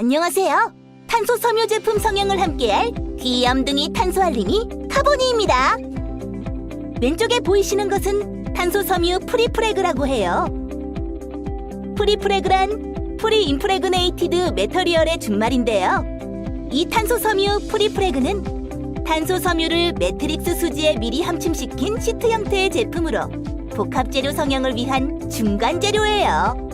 안녕하세요. 탄소 섬유 제품 성형을 함께할 귀염둥이 탄소 알림이 카보니입니다. 왼쪽에 보이시는 것은 탄소 섬유 프리프레그라고 해요. 프리프레그란 프리 인프레그네이티드 메터리얼의 준말인데요. 이 탄소 섬유 프리프레그는 탄소 섬유를 매트릭스 수지에 미리 함침시킨 시트 형태의 제품으로 복합 재료 성형을 위한 중간 재료예요.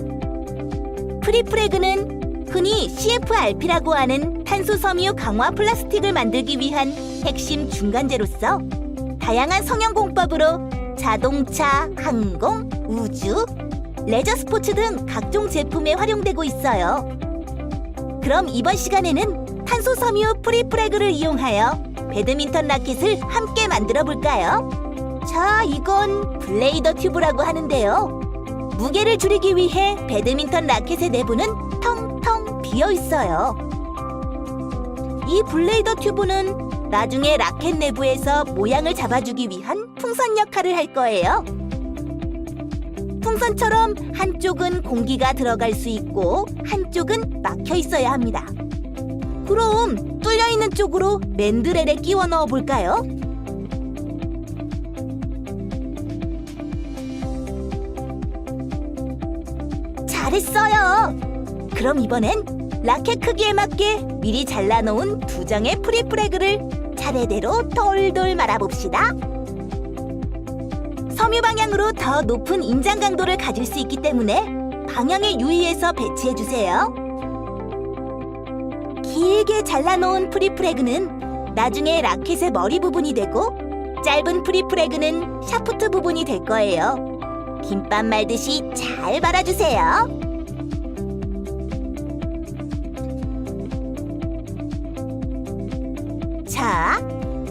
프리프레그는 흔히 CFRP라고 하는 탄소 섬유 강화 플라스틱을 만들기 위한 핵심 중간재로서 다양한 성형 공법으로 자동차, 항공, 우주, 레저 스포츠 등 각종 제품에 활용되고 있어요. 그럼 이번 시간에는 탄소 섬유 프리프레그를 이용하여 배드민턴 라켓을 함께 만들어 볼까요? 자, 이건 블레이더 튜브라고 하는데요. 무게를 줄이기 위해 배드민턴 라켓의 내부는 텅텅 비어 있어요. 이 블레이더 튜브는 나중에 라켓 내부에서 모양을 잡아주기 위한 풍선 역할을 할 거예요. 풍선처럼 한쪽은 공기가 들어갈 수 있고 한쪽은 막혀 있어야 합니다. 그럼 뚫려 있는 쪽으로 맨드렐에 끼워 넣어 볼까요? 잘했어요. 그럼 이번엔 라켓 크기에 맞게 미리 잘라놓은 두 장의 프리프레그를 차례대로 돌돌 말아봅시다. 섬유 방향으로 더 높은 인장 강도를 가질 수 있기 때문에 방향에 유의해서 배치해 주세요. 길게 잘라놓은 프리프레그는 나중에 라켓의 머리 부분이 되고 짧은 프리프레그는 샤프트 부분이 될 거예요. 김밥 말듯이 잘 말아주세요. 자,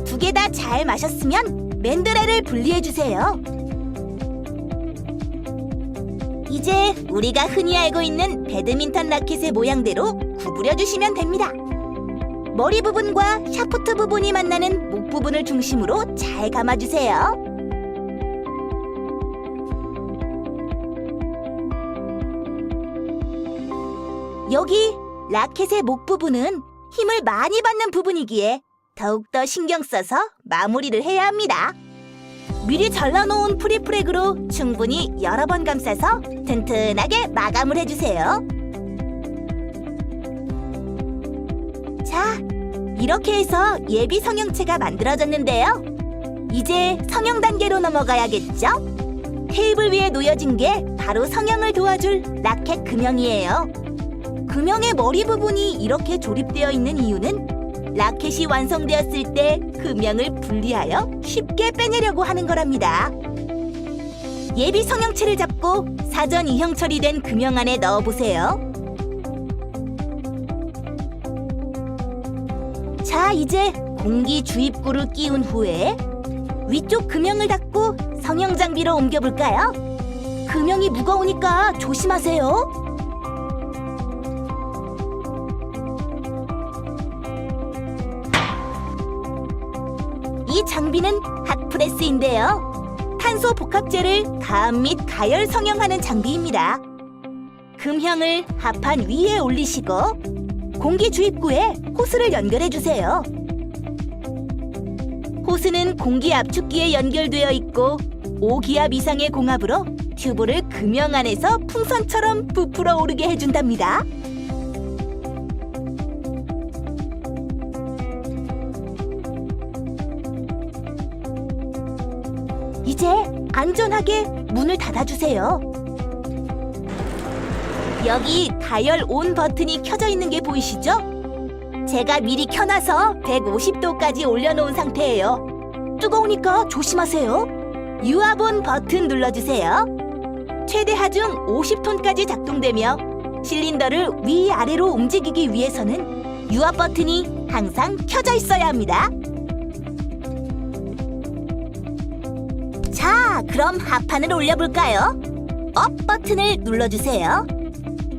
두 개 다 잘 마셨으면 맨드레를 분리해 주세요. 이제 우리가 흔히 알고 있는 배드민턴 라켓의 모양대로 구부려 주시면 됩니다. 머리 부분과 샤프트 부분이 만나는 목 부분을 중심으로 잘 감아주세요. 여기 라켓의 목 부분은 힘을 많이 받는 부분이기에 더욱더 신경 써서 마무리를 해야 합니다. 미리 잘라놓은 프리프렉으로 충분히 여러 번 감싸서 튼튼하게 마감을 해주세요. 자, 이렇게 해서 예비 성형체가 만들어졌는데요. 이제 성형 단계로 넘어가야겠죠? 테이블 위에 놓여진 게 바로 성형을 도와줄 라켓 금형이에요. 금형의 머리 부분이 이렇게 조립되어 있는 이유는 라켓이 완성되었을 때 금형을 분리하여 쉽게 빼내려고 하는 거랍니다. 예비 성형체를 잡고 사전 이형 처리된 금형 안에 넣어보세요. 자, 이제 공기 주입구를 끼운 후에 위쪽 금형을 닫고 성형 장비로 옮겨볼까요? 금형이 무거우니까 조심하세요. 이 장비는 핫프레스인데요. 탄소 복합재를 가압 및 가열 성형하는 장비입니다. 금형을 합판 위에 올리시고 공기 주입구에 호스를 연결해 주세요. 호스는 공기 압축기에 연결되어 있고 5기압 이상의 공압으로 튜브를 금형 안에서 풍선처럼 부풀어 오르게 해준답니다. 이제 안전하게 문을 닫아주세요. 여기 가열 온 버튼이 켜져 있는 게 보이시죠? 제가 미리 켜놔서 150도까지 올려놓은 상태예요. 뜨거우니까 조심하세요. 유압온 버튼 눌러주세요. 최대 하중 50톤까지 작동되며 실린더를 위아래로 움직이기 위해서는 유압 버튼이 항상 켜져 있어야 합니다. 그럼 하판을 올려볼까요? 업 버튼을 눌러주세요.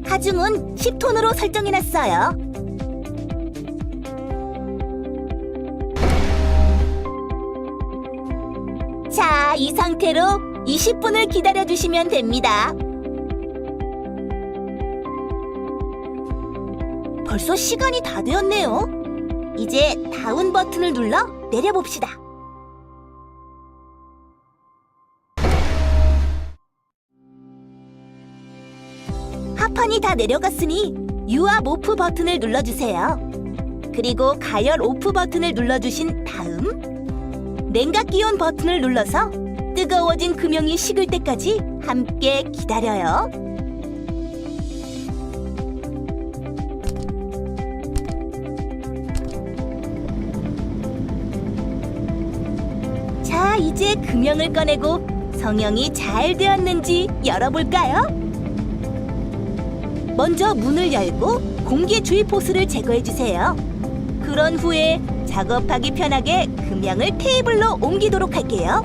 하중은 10톤으로 설정해놨어요. 자, 이 상태로 20분을 기다려주시면 됩니다. 벌써 시간이 다 되었네요. 이제 다운 버튼을 눌러 내려봅시다. 판이 다 내려갔으니 유압 오프 버튼을 눌러주세요. 그리고 가열 오프 버튼을 눌러주신 다음 냉각 기온 버튼을 눌러서 뜨거워진 금형이 식을 때까지 함께 기다려요. 자, 이제 금형을 꺼내고 성형이 잘 되었는지 열어볼까요? 먼저 문을 열고 공기 주입 호스를 제거해 주세요. 그런 후에 작업하기 편하게 금형을 테이블로 옮기도록 할게요.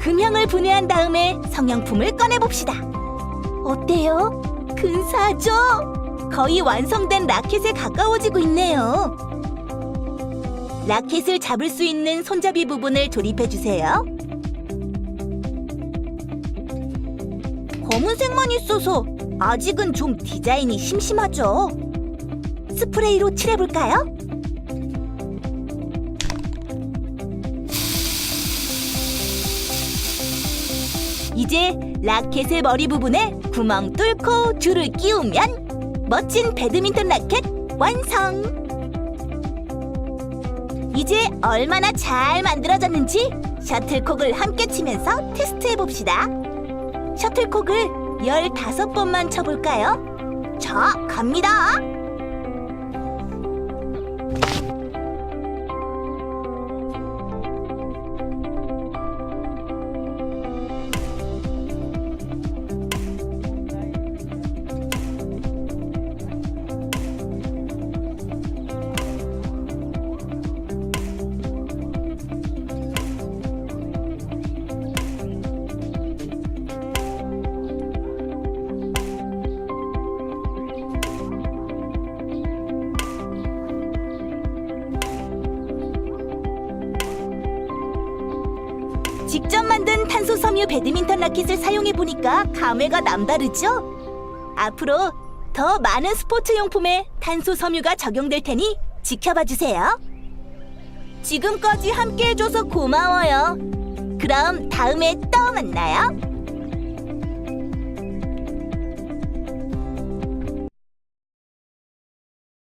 금형을 분해한 다음에 성형품을 꺼내봅시다. 어때요? 근사하죠? 거의 완성된 라켓에 가까워지고 있네요. 라켓을 잡을 수 있는 손잡이 부분을 조립해 주세요. 검은색만 있어서 아직은 좀 디자인이 심심하죠. 스프레이로 칠해볼까요? 이제 라켓의 머리 부분에 구멍 뚫고 줄을 끼우면 멋진 배드민턴 라켓 완성! 이제 얼마나 잘 만들어졌는지 셔틀콕을 함께 치면서 테스트해 봅시다. 셔틀콕을 15번만 쳐볼까요? 자, 갑니다! 직접 만든 탄소 섬유 배드민턴 라켓을 사용해 보니까 감회가 남다르죠? 앞으로 더 많은 스포츠 용품에 탄소 섬유가 적용될 테니 지켜봐 주세요. 지금까지 함께 해줘서 고마워요. 그럼 다음에 또 만나요.